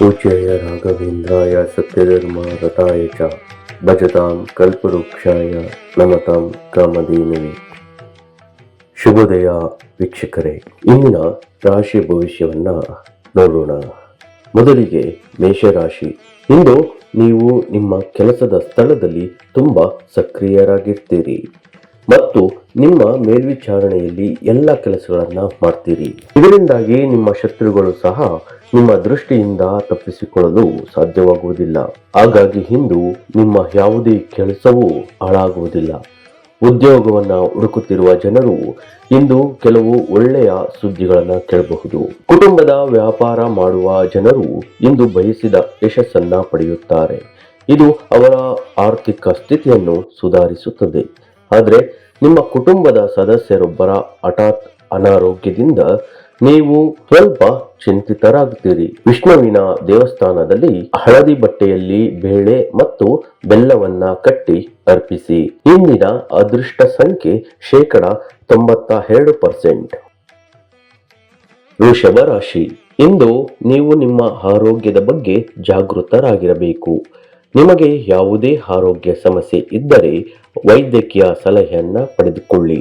पूज्याय राघवेन्द्राय सत्यधर्म रताय च भजतां ಕಲ್ಪವೃಕ್ಷಾಯ ನಮತಾಂ ಕಾಮಧೇನವೇ ಶುಭೋದಯ ವೀಕ್ಷಕರೇ ಇಂದಿನ ರಾಶಿ ಭವಿಷ್ಯವನ್ನ ನೋಡೋಣ ಮೊದಲಿಗೆ ಮೇಷರಾಶಿ ಇಂದು ನೀವು ನಿಮ್ಮ ಕೆಲಸದ ಸ್ಥಳದಲ್ಲಿ ತುಂಬಾ ಸಕ್ರಿಯರಾಗಿರ್ತೀರಿ ಮತ್ತು ನಿಮ್ಮ ಮೇಲ್ವಿಚಾರಣೆಯಲ್ಲಿ ಎಲ್ಲ ಕೆಲಸಗಳನ್ನು ಮಾಡ್ತೀರಿ. ಇದರಿಂದಾಗಿ ನಿಮ್ಮ ಶತ್ರುಗಳು ಸಹ ನಿಮ್ಮ ದೃಷ್ಟಿಯಿಂದ ತಪ್ಪಿಸಿಕೊಳ್ಳಲು ಸಾಧ್ಯವಾಗುವುದಿಲ್ಲ. ಹಾಗಾಗಿ ಇಂದು ನಿಮ್ಮ ಯಾವುದೇ ಕೆಲಸವೂ ಹಾಳಾಗುವುದಿಲ್ಲ. ಉದ್ಯೋಗವನ್ನು ಹುಡುಕುತ್ತಿರುವ ಜನರು ಇಂದು ಕೆಲವು ಒಳ್ಳೆಯ ಸುದ್ದಿಗಳನ್ನು ಕೇಳಬಹುದು. ಕುಟುಂಬದ ವ್ಯಾಪಾರ ಮಾಡುವ ಜನರು ಇಂದು ಬಯಸಿದ ಯಶಸ್ಸನ್ನು ಪಡೆಯುತ್ತಾರೆ. ಇದು ಅವರ ಆರ್ಥಿಕ ಸ್ಥಿತಿಯನ್ನು ಸುಧಾರಿಸುತ್ತದೆ. ಆದರೆ ನಿಮ್ಮ ಕುಟುಂಬದ ಸದಸ್ಯರೊಬ್ಬರ ಹಠಾತ್ ಅನಾರೋಗ್ಯದಿಂದ ನೀವು ಸ್ವಲ್ಪ ಚಿಂತಿತರಾಗುತ್ತೀರಿ. ವಿಷ್ಣುವಿನ ದೇವಸ್ಥಾನದಲ್ಲಿ ಹಳದಿ ಬಟ್ಟೆಯಲ್ಲಿ ಬೇಳೆ ಮತ್ತು ಬೆಲ್ಲವನ್ನ ಕಟ್ಟಿ ಅರ್ಪಿಸಿ. ಇಂದಿನ ಅದೃಷ್ಟ ಸಂಖ್ಯೆ ಶೇಕಡ ತೊಂಬತ್ತ ಎರಡು ಪರ್ಸೆಂಟ್. ವೃಷಭ ರಾಶಿ. ಇಂದು ನೀವು ನಿಮ್ಮ ಆರೋಗ್ಯದ ಬಗ್ಗೆ ಜಾಗೃತರಾಗಿರಬೇಕು. ನಿಮಗೆ ಯಾವುದೇ ಆರೋಗ್ಯ ಸಮಸ್ಯೆ ಇದ್ದರೆ ವೈದ್ಯಕೀಯ ಸಲಹೆಯನ್ನು ಪಡೆದುಕೊಳ್ಳಿ.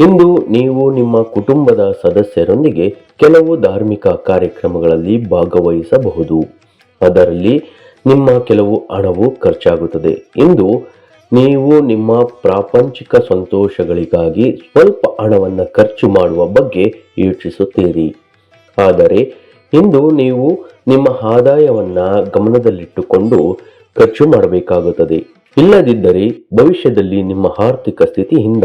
ಇಂದು ನೀವು ನಿಮ್ಮ ಕುಟುಂಬದ ಸದಸ್ಯರೊಂದಿಗೆ ಕೆಲವು ಧಾರ್ಮಿಕ ಕಾರ್ಯಕ್ರಮಗಳಲ್ಲಿ ಭಾಗವಹಿಸಬಹುದು. ಅದರಲ್ಲಿ ನಿಮ್ಮ ಕೆಲವು ಹಣವು ಖರ್ಚಾಗುತ್ತದೆ. ಇಂದು ನೀವು ನಿಮ್ಮ ಪ್ರಾಪಂಚಿಕ ಸಂತೋಷಗಳಿಗಾಗಿ ಸ್ವಲ್ಪ ಹಣವನ್ನು ಖರ್ಚು ಮಾಡುವ ಬಗ್ಗೆ ಯೋಚಿಸುತ್ತೀರಿ. ಆದರೆ ಇಂದು ನೀವು ನಿಮ್ಮ ಆದಾಯವನ್ನು ಗಮನದಲ್ಲಿಟ್ಟುಕೊಂಡು ಖರ್ಚು ಮಾಡಬೇಕಾಗುತ್ತದೆ. ಇಲ್ಲದಿದ್ದರೆ ಭವಿಷ್ಯದಲ್ಲಿ ನಿಮ್ಮ ಆರ್ಥಿಕ ಸ್ಥಿತಿಯಿಂದ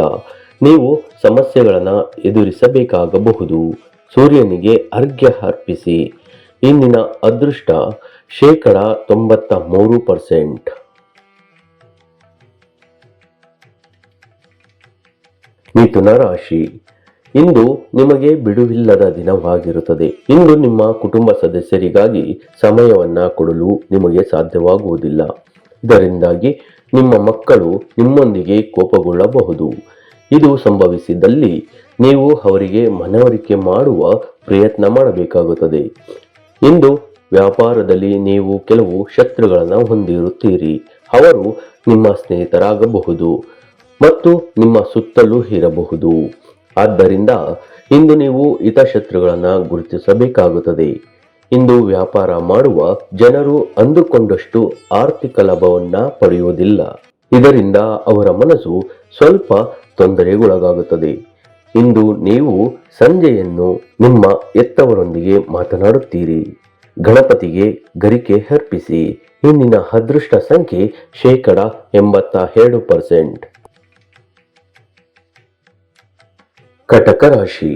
ನೀವು ಸಮಸ್ಯೆಗಳನ್ನು ಎದುರಿಸಬೇಕಾಗಬಹುದು. ಸೂರ್ಯನಿಗೆ ಅರ್ಘ್ಯ ಅರ್ಪಿಸಿ. ಇಂದಿನ ಅದೃಷ್ಟ ಶೇಕಡ ತೊಂಬತ್ತ ಮೂರು ಪರ್ಸೆಂಟ್. ಮಿಥುನ ರಾಶಿ. ಇಂದು ನಿಮಗೆ ಬಿಡುವಿಲ್ಲದ ದಿನವಾಗಿರುತ್ತದೆ. ಇಂದು ನಿಮ್ಮ ಕುಟುಂಬ ಸದಸ್ಯರಿಗಾಗಿ ಸಮಯವನ್ನ ಕೊಡಲು ನಿಮಗೆ ಸಾಧ್ಯವಾಗುವುದಿಲ್ಲ. ಇದರಿಂದಾಗಿ ನಿಮ್ಮ ಮಕ್ಕಳು ನಿಮ್ಮೊಂದಿಗೆ ಕೋಪಗೊಳ್ಳಬಹುದು. ಇದು ಸಂಭವಿಸಿದಲ್ಲಿ ನೀವು ಅವರಿಗೆ ಮನವರಿಕೆ ಮಾಡುವ ಪ್ರಯತ್ನ ಮಾಡಬೇಕಾಗುತ್ತದೆ. ಇಂದು ವ್ಯಾಪಾರದಲ್ಲಿ ನೀವು ಕೆಲವು ಶತ್ರುಗಳನ್ನು ಹೊಂದಿರುತ್ತೀರಿ. ಅವರು ನಿಮ್ಮ ಸ್ನೇಹಿತರಾಗಬಹುದು ಮತ್ತು ನಿಮ್ಮ ಸುತ್ತಲೂ ಇರಬಹುದು. ಆದ್ದರಿಂದ ಇಂದು ನೀವು ಹಿತಶತ್ರುಗಳನ್ನು ಗುರುತಿಸಬೇಕಾಗುತ್ತದೆ. ಇಂದು ವ್ಯಾಪಾರ ಮಾಡುವ ಜನರು ಅಂದುಕೊಂಡಷ್ಟು ಆರ್ಥಿಕ ಲಾಭವನ್ನ ಪಡೆಯುವುದಿಲ್ಲ. ಇದರಿಂದ ಅವರ ಮನಸ್ಸು ಸ್ವಲ್ಪ ತೊಂದರೆಗೊಳಗಾಗುತ್ತದೆ. ಇಂದು ನೀವು ಸಂಜೆಯನ್ನು ನಿಮ್ಮ ಎತ್ತವರೊಂದಿಗೆ ಮಾತನಾಡುತ್ತೀರಿ. ಗಣಪತಿಗೆ ಗರಿಕೆ ಅರ್ಪಿಸಿ. ಇಂದಿನ ಅದೃಷ್ಟ ಸಂಖ್ಯೆ ಶೇಕಡ ಎಂಬತ್ತ ಎರಡು ಪರ್ಸೆಂಟ್. ಕಟಕ ರಾಶಿ.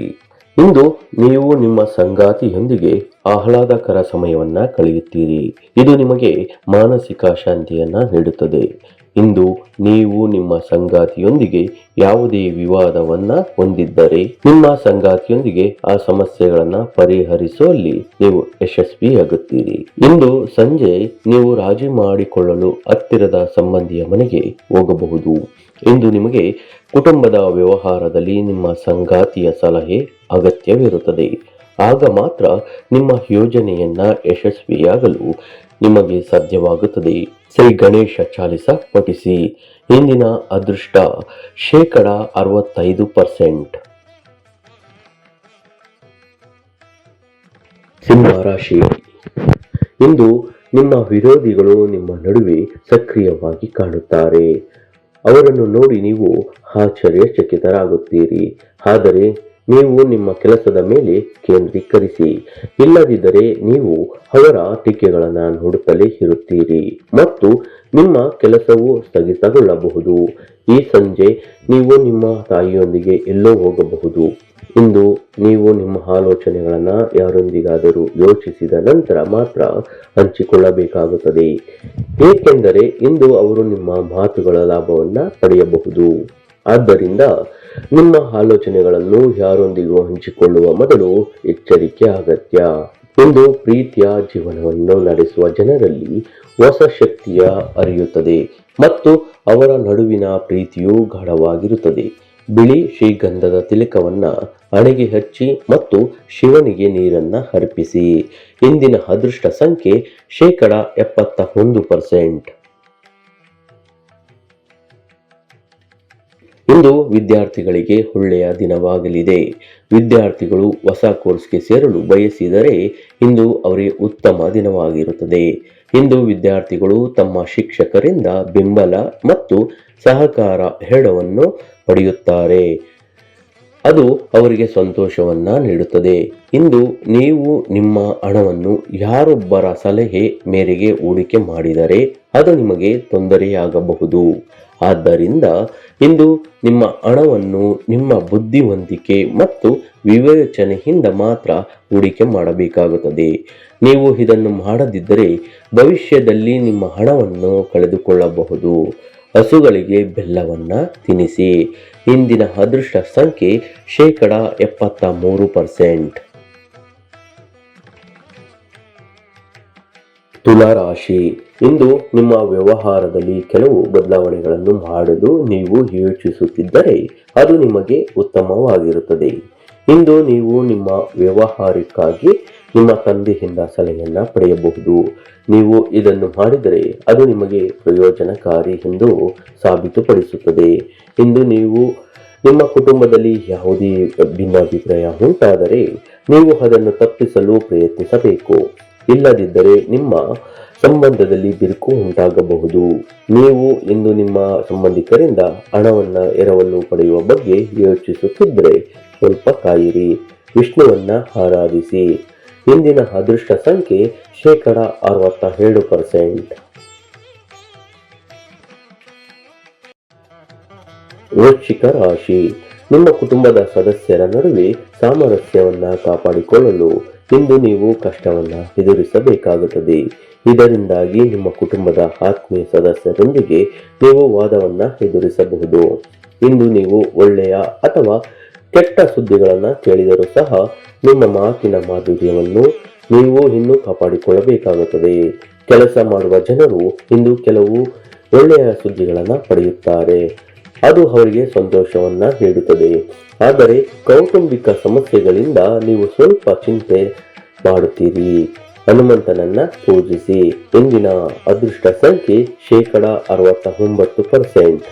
ಇಂದು ನೀವು ನಿಮ್ಮ ಸಂಗಾತಿಯೊಂದಿಗೆ ಆಹ್ಲಾದಕರ ಸಮಯವನ್ನ ಕಳೆಯುತ್ತೀರಿ. ಇದು ನಿಮಗೆ ಮಾನಸಿಕ ಶಾಂತಿಯನ್ನ ನೀಡುತ್ತದೆ. ಇಂದು ನೀವು ನಿಮ್ಮ ಸಂಗಾತಿಯೊಂದಿಗೆ ಯಾವುದೇ ವಿವಾದವನ್ನ ಹೊಂದಿದ್ದರೆ ನಿಮ್ಮ ಸಂಗಾತಿಯೊಂದಿಗೆ ಆ ಸಮಸ್ಯೆಗಳನ್ನ ಪರಿಹರಿಸುವಲ್ಲಿ ನೀವು ಯಶಸ್ವಿಯಾಗುತ್ತೀರಿ ಇಂದು ಸಂಜೆ ನೀವು ರಾಜಿ ಮಾಡಿಕೊಳ್ಳಲು ಹತ್ತಿರದ ಸಂಬಂಧಿಯ ಮನೆಗೆ ಹೋಗಬಹುದು. ಇಂದು ನಿಮಗೆ ಕುಟುಂಬದ ವ್ಯವಹಾರದಲ್ಲಿ ನಿಮ್ಮ ಸಂಗಾತಿಯ ಸಲಹೆ ಅಗತ್ಯವಿರುತ್ತದೆ. ಆಗ ಮಾತ್ರ ನಿಮ್ಮ ಯೋಜನೆಯನ್ನ ಯಶಸ್ವಿಯಾಗಲು ನಿಮಗೆ ಸಾಧ್ಯವಾಗುತ್ತದೆ. ಶ್ರೀ ಗಣೇಶ ಚಾಲಿಸ ಪಠಿಸಿ. ಇಂದಿನ ಅದೃಷ್ಟ ಶೇಕಡ ಅರವತ್ತೈದು ಪರ್ಸೆಂಟ್. ಸಿಂಹ ರಾಶಿ. ಇಂದು ನಿಮ್ಮ ವಿರೋಧಿಗಳು ನಿಮ್ಮ ನಡುವೆ ಸಕ್ರಿಯವಾಗಿ ಕಾಣುತ್ತಾರೆ. ಅವರನ್ನು ನೋಡಿ ನೀವು ಆಶ್ಚರ್ಯಚಕಿತರಾಗುತ್ತೀರಿ. ಆದರೆ ನೀವು ನಿಮ್ಮ ಕೆಲಸದ ಮೇಲೆ ಕೇಂದ್ರೀಕರಿಸಿ. ಇಲ್ಲದಿದ್ದರೆ ನೀವು ಅವರ ಟೀಕೆಗಳನ್ನು ನೋಡುತ್ತಲೇ ಇರುತ್ತೀರಿ. ಮತ್ತು ನಿಮ್ಮ ಕೆಲಸವು ಸ್ಥಗಿತಗೊಳ್ಳಬಹುದು. ಈ ಸಂಜೆ ನೀವು ನಿಮ್ಮ ತಾಯಿಯೊಂದಿಗೆ ಎಲ್ಲೋ ಹೋಗಬಹುದು. ಇಂದು ನೀವು ನಿಮ್ಮ ಆಲೋಚನೆಗಳನ್ನು ಯಾರೊಂದಿಗಾದರೂ ಯೋಚಿಸಿದ ನಂತರ ಮಾತ್ರ ಹಂಚಿಕೊಳ್ಳಬೇಕಾಗುತ್ತದೆ. ಏಕೆಂದರೆ ಇಂದು ಅವರು ನಿಮ್ಮ ಮಾತುಗಳ ಲಾಭವನ್ನು ಪಡೆಯಬಹುದು. ಆದ್ದರಿಂದ ನಿಮ್ಮ ಆಲೋಚನೆಗಳನ್ನು ಯಾರೊಂದಿಗೂ ಹಂಚಿಕೊಳ್ಳುವ ಮೊದಲು ಎಚ್ಚರಿಕೆ ಅಗತ್ಯ. ಇಂದು ಪ್ರೀತಿಯ ಜೀವನವನ್ನು ನಡೆಸುವ ಜನರಲ್ಲಿ ಹೊಸ ಶಕ್ತಿಯ ಅರಿಯುತ್ತದೆ ಮತ್ತು ಅವರ ನಡುವಿನ ಪ್ರೀತಿಯು ಗಾಢವಾಗಿರುತ್ತದೆ. ಬಿಳಿ ಶ್ರೀಗಂಧದ ತಿಲಕವನ್ನ ಹಣೆಗೆ ಹಚ್ಚಿ ಮತ್ತು ಶಿವನಿಗೆ ನೀರನ್ನ ಅರ್ಪಿಸಿ. ಇಂದಿನ ಅದೃಷ್ಟ ಸಂಖ್ಯೆ ಶೇಕಡ ಎಪ್ಪತ್ತ ಒಂದು ಪರ್ಸೆಂಟ್. ಇಂದು ವಿದ್ಯಾರ್ಥಿಗಳಿಗೆ ಒಳ್ಳೆಯ ದಿನವಾಗಲಿದೆ. ವಿದ್ಯಾರ್ಥಿಗಳು ಹೊಸ ಕೋರ್ಸ್ಗೆ ಸೇರಲು ಬಯಸಿದರೆ ಇಂದು ಅವರಿಗೆ ಉತ್ತಮ ದಿನವಾಗಿರುತ್ತದೆ. ಇಂದು ವಿದ್ಯಾರ್ಥಿಗಳು ತಮ್ಮ ಶಿಕ್ಷಕರಿಂದ ಬೆಂಬಲ ಮತ್ತು ಸಹಕಾರ ಹೇಳವನ್ನು ಪಡೆಯುತ್ತಾರೆ. ಅದು ಅವರಿಗೆ ಸಂತೋಷವನ್ನ ನೀಡುತ್ತದೆ. ಇಂದು ನೀವು ನಿಮ್ಮ ಹಣವನ್ನು ಯಾರೊಬ್ಬರ ಸಲಹೆ ಮೇರೆಗೆ ಹೂಡಿಕೆ ಮಾಡಿದರೆ ಅದು ನಿಮಗೆ ತೊಂದರೆಯಾಗಬಹುದು. ಆದ್ದರಿಂದ ಇಂದು ನಿಮ್ಮ ಹಣವನ್ನು, ನಿಮ್ಮ ಬುದ್ಧಿವಂತಿಕೆ ಮತ್ತು ವಿವೇಚನೆಯಿಂದ ಮಾತ್ರ ಹೂಡಿಕೆ ಮಾಡಬೇಕಾಗುತ್ತದೆ. ನೀವು ಇದನ್ನು ಮಾಡದಿದ್ದರೆ ಭವಿಷ್ಯದಲ್ಲಿ ನಿಮ್ಮ ಹಣವನ್ನು ಕಳೆದುಕೊಳ್ಳಬಹುದು. ಹಸುಗಳಿಗೆ ಬೆಲ್ಲವನ್ನು ತಿನ್ನಿಸಿ ಇಂದಿನ ಅದೃಷ್ಟ ಸಂಖ್ಯೆ ಶೇಕಡ ಎಪ್ಪತ್ತ ಮೂರು ಪರ್ಸೆಂಟ್. ತುಲಾರಾಶಿ. ಇಂದು ನಿಮ್ಮ ವ್ಯವಹಾರದಲ್ಲಿ ಕೆಲವು ಬದಲಾವಣೆಗಳನ್ನು ಮಾಡಲು ನೀವು ಯೋಚಿಸುತ್ತಿದ್ದರೆ ಅದು ನಿಮಗೆ ಉತ್ತಮವಾಗಿರುತ್ತದೆ. ಇಂದು ನೀವು ನಿಮ್ಮ ವ್ಯವಹಾರಕ್ಕಾಗಿ ನಿಮ್ಮ ತಂದೆಯಿಂದ ಸಲಹೆಯನ್ನು ಪಡೆಯಬಹುದು. ನೀವು ಇದನ್ನು ಮಾಡಿದರೆ ಅದು ನಿಮಗೆ ಪ್ರಯೋಜನಕಾರಿ ಎಂದು ಸಾಬೀತುಪಡಿಸುತ್ತದೆ. ಇಂದು ನೀವು ನಿಮ್ಮ ಕುಟುಂಬದಲ್ಲಿ ಯಾವುದೇ ಭಿನ್ನಾಭಿಪ್ರಾಯ ಉಂಟಾದರೆ ನೀವು ಅದನ್ನು ತಪ್ಪಿಸಲು ಪ್ರಯತ್ನಿಸಬೇಕು. ಇಲ್ಲದಿದ್ದರೆ ನಿಮ್ಮ ಸಂಬಂಧದಲ್ಲಿ ಬಿರುಕು ಉಂಟಾಗಬಹುದು. ನೀವು ಇಂದು ನಿಮ್ಮ ಸಂಬಂಧಿಕರಿಂದ ಹಣವನ್ನು ಎರವಲು ಪಡೆಯುವ ಬಗ್ಗೆ ಯೋಚಿಸುತ್ತಿದ್ದರೆ ಸ್ವಲ್ಪ ಕಾಯಿರಿ ವಿಷ್ಣುವನ್ನ ಆರಾಧಿಸಿ. ಇಂದಿನ ಅದೃಷ್ಟ ಸಂಖ್ಯೆ ಶೇಕಡ ಅರವತ್ತ ಏಳು ಪರ್ಸೆಂಟ್. ವೃಶ್ಚಿಕ ರಾಶಿ. ನಿಮ್ಮ ಕುಟುಂಬದ ಸದಸ್ಯರ ನಡುವೆ ಸಾಮರಸ್ಯವನ್ನು ಕಾಪಾಡಿಕೊಳ್ಳಲು ಇಂದು ನೀವು ಕಷ್ಟವನ್ನು ಎದುರಿಸಬೇಕಾಗುತ್ತದೆ. ಇದರಿಂದಾಗಿ ನಿಮ್ಮ ಕುಟುಂಬದ ಆತ್ಮೀಯ ಸದಸ್ಯರೊಂದಿಗೆ ನೀವು ವಾದವನ್ನು ಎದುರಿಸಬಹುದು. ಇಂದು ನೀವು ಒಳ್ಳೆಯ ಅಥವಾ ಕೆಟ್ಟ ಸುದ್ದಿಗಳನ್ನು ಕೇಳಿದರೂ ಸಹ ನಿಮ್ಮ ಮಾತಿನ ಮಾಧುರ್ಯವನ್ನು ನೀವು ಇನ್ನೂ ಕಾಪಾಡಿಕೊಳ್ಳಬೇಕಾಗುತ್ತದೆ. ಕೆಲಸ ಮಾಡುವ ಜನರು ಇಂದು ಕೆಲವು ಒಳ್ಳೆಯ ಸುದ್ದಿಗಳನ್ನು ಪಡೆಯುತ್ತಾರೆ. ಅದು ಅವರಿಗೆ ಸಂತೋಷವನ್ನ ನೀಡುತ್ತದೆ. ಆದರೆ ಕೌಟುಂಬಿಕ ಸಮಸ್ಯೆಗಳಿಂದ ನೀವು ಸ್ವಲ್ಪ ಚಿಂತೆ ಮಾಡುತ್ತೀರಿ. ಹನುಮಂತನನ್ನ ಪೂಜಿಸಿ. ಇಂದಿನ ಅದೃಷ್ಟ ಸಂಖ್ಯೆ ಶೇಕಡ ಅರವತ್ತ ಒಂಬತ್ತು ಪರ್ಸೆಂಟ್.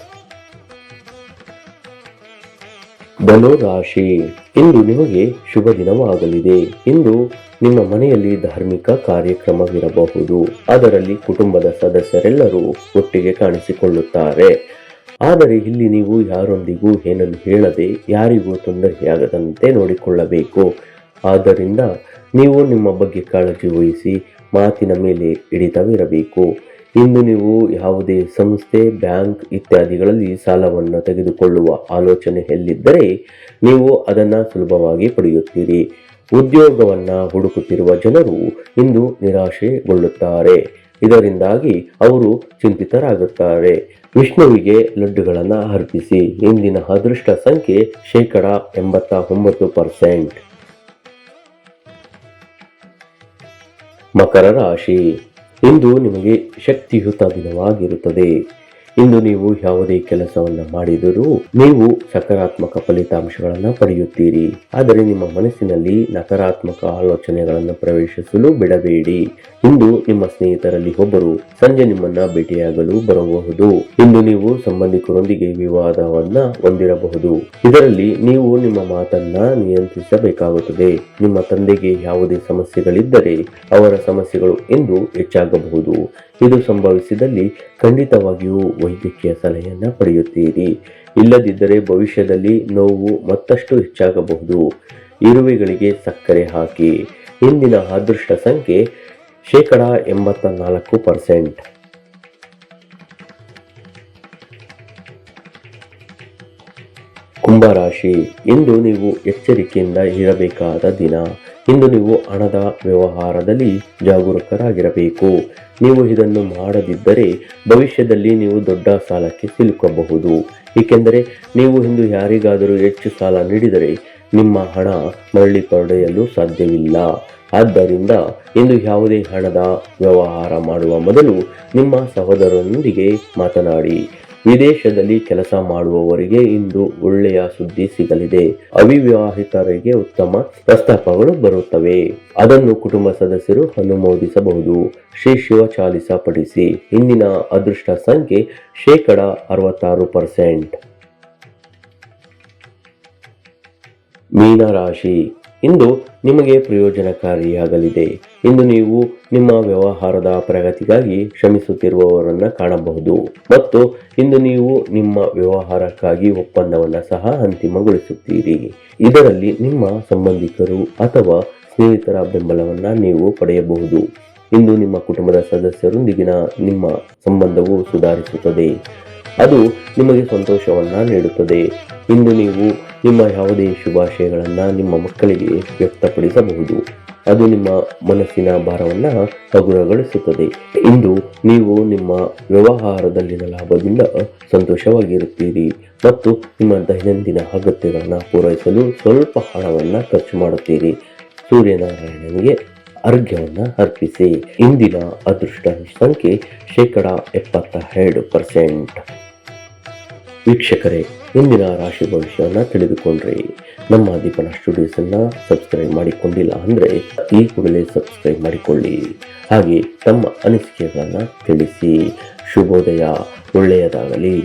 ಧನುರಾಶಿ. ಇಂದು ನಿಮಗೆ ಶುಭ ದಿನವಾಗಲಿದೆ. ಇಂದು ನಿಮ್ಮ ಮನೆಯಲ್ಲಿ ಧಾರ್ಮಿಕ ಕಾರ್ಯಕ್ರಮವಿರಬಹುದು. ಅದರಲ್ಲಿ ಕುಟುಂಬದ ಸದಸ್ಯರೆಲ್ಲರೂ ಒಟ್ಟಿಗೆ ಕಾಣಿಸಿಕೊಳ್ಳುತ್ತಾರೆ. ಆದರೆ ಇಲ್ಲಿ ನೀವು ಯಾರೊಂದಿಗೂ ಏನನ್ನು ಹೇಳದೆ ಯಾರಿಗೂ ತೊಂದರೆಯಾಗದಂತೆ ನೋಡಿಕೊಳ್ಳಬೇಕು. ಆದ್ದರಿಂದ ನೀವು ನಿಮ್ಮ ಬಗ್ಗೆ ಕಾಳಜಿ ವಹಿಸಿ ಮಾತಿನ ಮೇಲೆ ಹಿಡಿತವಿರಬೇಕು. ಇಂದು ನೀವು ಯಾವುದೇ ಸಂಸ್ಥೆ, ಬ್ಯಾಂಕ್ ಇತ್ಯಾದಿಗಳಲ್ಲಿ ಸಾಲವನ್ನು ತೆಗೆದುಕೊಳ್ಳುವ ಆಲೋಚನೆಯಲ್ಲಿದ್ದರೆ ನೀವು ಅದನ್ನು ಸುಲಭವಾಗಿ ಪಡೆಯುತ್ತೀರಿ. ಉದ್ಯೋಗವನ್ನು ಹುಡುಕುತ್ತಿರುವ ಜನರು ಇಂದು ನಿರಾಶೆಗೊಳ್ಳುತ್ತಾರೆ. ಇದರಿಂದಾಗಿ ಅವರು ಚಿಂತಿತರಾಗುತ್ತಾರೆ. ವಿಷ್ಣುವಿಗೆ ಲಡ್ಡುಗಳನ್ನು ಅರ್ಪಿಸಿ. ಇಂದಿನ ಅದೃಷ್ಟ ಸಂಖ್ಯೆ ಶೇಕಡ ಎಂಬತ್ತ ಒಂಬತ್ತು ಪರ್ಸೆಂಟ್. ಮಕರ ರಾಶಿ. ಇಂದು ನಿಮಗೆ ಶಕ್ತಿಯುತ ದಿನವಾಗಿರುತ್ತದೆ. ಇಂದು ನೀವು ಯಾವುದೇ ಕೆಲಸವನ್ನು ಮಾಡಿದರೂ ನೀವು ಸಕಾರಾತ್ಮಕ ಫಲಿತಾಂಶಗಳನ್ನು ಪಡೆಯುತ್ತೀರಿ. ಆದರೆ ನಿಮ್ಮ ಮನಸ್ಸಿನಲ್ಲಿ ನಕಾರಾತ್ಮಕ ಆಲೋಚನೆಗಳನ್ನು ಪ್ರವೇಶಿಸಲು ಬಿಡಬೇಡಿ. ಇಂದು ನಿಮ್ಮ ಸ್ನೇಹಿತರಲ್ಲಿ ಒಬ್ಬರು ಸಂಜೆ ನಿಮ್ಮನ್ನ ಭೇಟಿಯಾಗಲು ಬರಬಹುದು. ಇಂದು ನೀವು ಸಂಬಂಧಿಕರೊಂದಿಗೆ ವಿವಾದವನ್ನ ಹೊಂದಿರಬಹುದು. ಇದರಲ್ಲಿ ನೀವು ನಿಮ್ಮ ಮಾತನ್ನ ನಿಯಂತ್ರಿಸಬೇಕಾಗುತ್ತದೆ. ನಿಮ್ಮ ತಂದೆಗೆ ಯಾವುದೇ ಸಮಸ್ಯೆಗಳಿದ್ದರೆ ಅವರ ಸಮಸ್ಯೆಗಳು ಎಂದು ಹೆಚ್ಚಾಗಬಹುದು. ಇದು ಸಂಭವಿಸಿದಲ್ಲಿ ಖಂಡಿತವಾಗಿಯೂ ವೈದ್ಯಕೀಯ ಸಲಹೆಯನ್ನ ಪಡೆಯುತ್ತೀರಿ. ಇಲ್ಲದಿದ್ದರೆ ಭವಿಷ್ಯದಲ್ಲಿ ನೋವು ಮತ್ತಷ್ಟು ಹೆಚ್ಚಾಗಬಹುದು. ಇರುವೆಗಳಿಗೆ ಸಕ್ಕರೆ ಹಾಕಿ ಇಂದಿನ ಅದೃಷ್ಟ ಸಂಖ್ಯೆ ಶೇಕಡ ಎಂಬತ್ತ ನಾಲ್ಕು ಪರ್ಸೆಂಟ್. ಕುಂಭರಾಶಿ, ಇಂದು ನೀವು ಎಚ್ಚರಿಕೆಯಿಂದ ಇರಬೇಕಾದ ದಿನ. ಇಂದು ನೀವು ಹಣದ ವ್ಯವಹಾರದಲ್ಲಿ ಜಾಗರೂಕರಾಗಿರಬೇಕು. ನೀವು ಇದನ್ನು ಮಾಡದಿದ್ದರೆ ಭವಿಷ್ಯದಲ್ಲಿ ನೀವು ದೊಡ್ಡ ಸಾಲಕ್ಕೆ ಸಿಲುಕಬಹುದು. ಏಕೆಂದರೆ ನೀವು ಇಂದು ಯಾರಿಗಾದರೂ ಹೆಚ್ಚು ಸಾಲ ನೀಡಿದರೆ ನಿಮ್ಮ ಹಣ ಮರಳಿ ಪಡೆಯಲು ಸಾಧ್ಯವಿಲ್ಲ. ಆದ್ದರಿಂದ ಇಂದು ಯಾವುದೇ ಹಣದ ವ್ಯವಹಾರ ಮಾಡುವ ಮೊದಲು ನಿಮ್ಮ ಸಹೋದರನೊಂದಿಗೆ ಮಾತನಾಡಿ ವಿದೇಶದಲ್ಲಿ ಕೆಲಸ ಮಾಡುವವರಿಗೆ ಇಂದು ಒಳ್ಳೆಯ ಸುದ್ದಿ ಸಿಗಲಿದೆ. ಅವಿವಾಹಿತರಿಗೆ ಉತ್ತಮ ಪ್ರಸ್ತಾಪಗಳು ಬರುತ್ತವೆ. ಅದನ್ನು ಕುಟುಂಬ ಸದಸ್ಯರು ಅನುಮೋದಿಸಬಹುದು. ಶ್ರೀ ಶಿವ ಚಾಲಿಸ ಪಡಿಸಿ ಇಂದಿನ ಅದೃಷ್ಟ ಸಂಖ್ಯೆ ಶೇಕಡ ಅರವತ್ತಾರು ಪರ್ಸೆಂಟ್. ಮೀನರಾಶಿ ಇಂದು ನಿಮಗೆ ಪ್ರಯೋಜನಕಾರಿಯಾಗಲಿದೆ. ಇಂದು ನೀವು ನಿಮ್ಮ ವ್ಯವಹಾರದ ಪ್ರಗತಿಗಾಗಿ ಶ್ರಮಿಸುತ್ತಿರುವವರನ್ನ ಕಾಣಬಹುದು. ಮತ್ತು ಇಂದು ನೀವು ನಿಮ್ಮ ವ್ಯವಹಾರಕ್ಕಾಗಿ ಒಪ್ಪಂದವನ್ನು ಸಹ ಅಂತಿಮಗೊಳಿಸುತ್ತೀರಿ. ಇದರಲ್ಲಿ ನಿಮ್ಮ ಸಂಬಂಧಿಕರು ಅಥವಾ ಸ್ನೇಹಿತರ ಬೆಂಬಲವನ್ನ ನೀವು ಪಡೆಯಬಹುದು. ಇಂದು ನಿಮ್ಮ ಕುಟುಂಬದ ಸದಸ್ಯರೊಂದಿಗಿನ ನಿಮ್ಮ ಸಂಬಂಧವು ಸುಧಾರಿಸುತ್ತದೆ. ಅದು ನಿಮಗೆ ಸಂತೋಷವನ್ನು ನೀಡುತ್ತದೆ. ಇಂದು ನೀವು ನಿಮ್ಮ ಯಾವುದೇ ಶುಭಾಶಯಗಳನ್ನು ನಿಮ್ಮ ಮಕ್ಕಳಿಗೆ ವ್ಯಕ್ತಪಡಿಸಬಹುದು. ಅದು ನಿಮ್ಮ ಮನಸ್ಸಿನ ಭಾರವನ್ನು ಹಗುರಗೊಳಿಸುತ್ತದೆ. ಇಂದು ನೀವು ನಿಮ್ಮ ವ್ಯವಹಾರದಲ್ಲಿನ ಲಾಭದಿಂದ ಸಂತೋಷವಾಗಿರುತ್ತೀರಿ ಮತ್ತು ನಿಮ್ಮ ದೈನಂದಿನ ಅಗತ್ಯಗಳನ್ನು ಪೂರೈಸಲು ಸ್ವಲ್ಪ ಹಣವನ್ನು ಖರ್ಚು ಮಾಡುತ್ತೀರಿ. ಸೂರ್ಯನಾರಾಯಣನಿಗೆ ಅರ್ಘ್ಯವನ್ನು ಅರ್ಪಿಸಿ. ಇಂದಿನ ಅದೃಷ್ಟ ಸಂಖ್ಯೆ ಶೇಕಡ ಎಪ್ಪತ್ತ ಎರಡು ಪರ್ಸೆಂಟ್. ವೀಕ್ಷಕರೇ, ಇಂದಿನ ರಾಶಿ ಭವಿಷ್ಯವನ್ನು ತಿಳಿದುಕೊಂಡ್ರಿ. ನಮ್ಮ ದೀಪನ ಸ್ಟುಡಿಯೋಸನ್ನು ಸಬ್ಸ್ಕ್ರೈಬ್ ಮಾಡಿಕೊಂಡಿಲ್ಲ ಅಂದರೆ ಈ ಕೂಡಲೇ ಸಬ್ಸ್ಕ್ರೈಬ್ ಮಾಡಿಕೊಳ್ಳಿ. ಹಾಗೆ ತಮ್ಮ ಅನಿಸಿಕೆಗಳನ್ನು ತಿಳಿಸಿ. ಶುಭೋದಯ, ಒಳ್ಳೆಯದಾಗಲಿ.